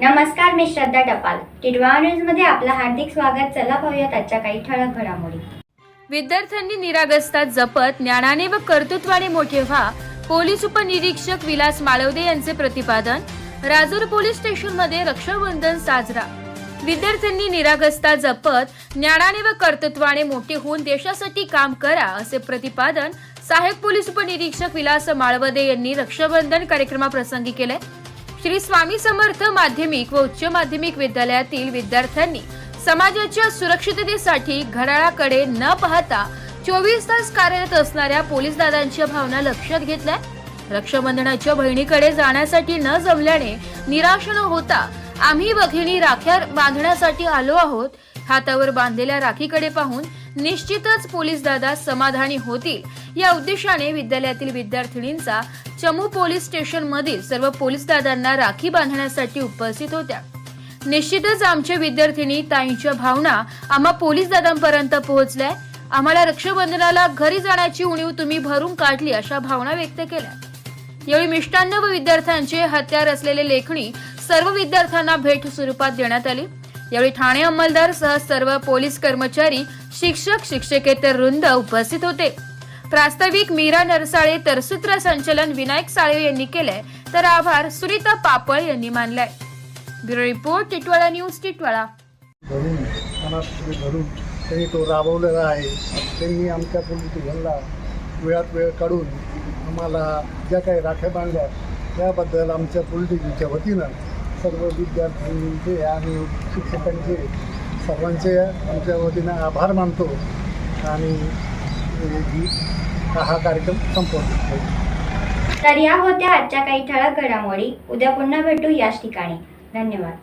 नमस्कार मी श्रद्धा टपाल. टिडवा न्यूजमध्ये आपलं हार्दिक स्वागत. चला पाहूयात आजच्या काही ठळक घडामोडी. विद्यार्थ्यांनी निरागस्तात जपत ज्ञानाने व कर्तृत्वाने मोठे व्हा पोलीस उपनिरीक्षक विलास माळवदे यांचे प्रतिपादन राजूर पोलीस स्टेशनमध्ये रक्षाबंधन साजरा. विद्यार्थ्यांनी निरागस्ता जपत ज्ञानाने व कर्तृत्वाने मोठे होऊन देशासाठी काम करा असे प्रतिपादन सहाय्यक पोलीस उपनिरीक्षक विलास माळवदे यांनी रक्षाबंधन कार्यक्रमाप्रसंगी केले. श्री स्वामी समर्थ माध्यमिक व उच्च माध्यमिक विद्यालयातील विद्यार्थ्यांनी समाजाच्या सुरक्षिततेसाठी घड्याळाकडे न पाहता चोवीस तास कार्यरत असणाऱ्या पोलीस दादांच्या भावना लक्षात घेतल्या. रक्षाबंधनाच्या बहिणीकडे जाण्यासाठी न जमल्याने निराश न होता आम्ही भगिनी राख्या बांधण्यासाठी आलो आहोत. हातावर बांधलेल्या राखीकडे पाहून निश्चितच पोलीस दादा समाधानी होतील या उद्देशाने विद्यालयातील विद्यार्थिनींचा चमू पोलीस स्टेशन मधील सर्व पोलीस दादांना राखी बांधण्यासाठी उपस्थित होत्या. निश्चितच आमच्या विद्यार्थिनी ताईंच्या भावना आम्हा पोलीस दादांपर्यंत पोहोचल्या. आम्हाला रक्षाबंधनाला घरी जाण्याची उणीव तुम्ही भरून काढली अशा भावना व्यक्त केल्या. यावेळी मिष्टान्न व विद्यार्थ्यांचे हत्यार असलेले लेखणी सर्व विद्यार्थ्यांना भेट स्वरूपात देण्यात आली. यावेळी ठाणे अंमलदार सह सर्व पोलीस कर्मचारी शिक्षक शिक्षकेतर वृंद उपस्थित होते. प्रास्ताविक मीरा नरसाळे तर सूत्रसंचलन विनायक साळे यांनी केलंय तर आभार सुनीता पापळ यांनी मानलाय. Bureau report Titwala news Titwala. धरून मनात धरून त्यांनी तो राबवलेला आहे त्यांनी आमच्या पोलीस स्टेशनला वेळात वेळ काढून आम्हाला ज्या काही राख्या बांधल्या त्याबद्दल आमच्या पोलीस वतीनं सर्व विद्यार्थ्यांचे आणि शिक्षकांचे सर्वांचे आमच्या वतीनं आभार मानतो. आणि ही- हा कार्यक्रम संपवतो. तर या होत्या आजच्या काही ठळक घडामोडी. उद्या पुन्हा भेटू याच ठिकाणी. धन्यवाद.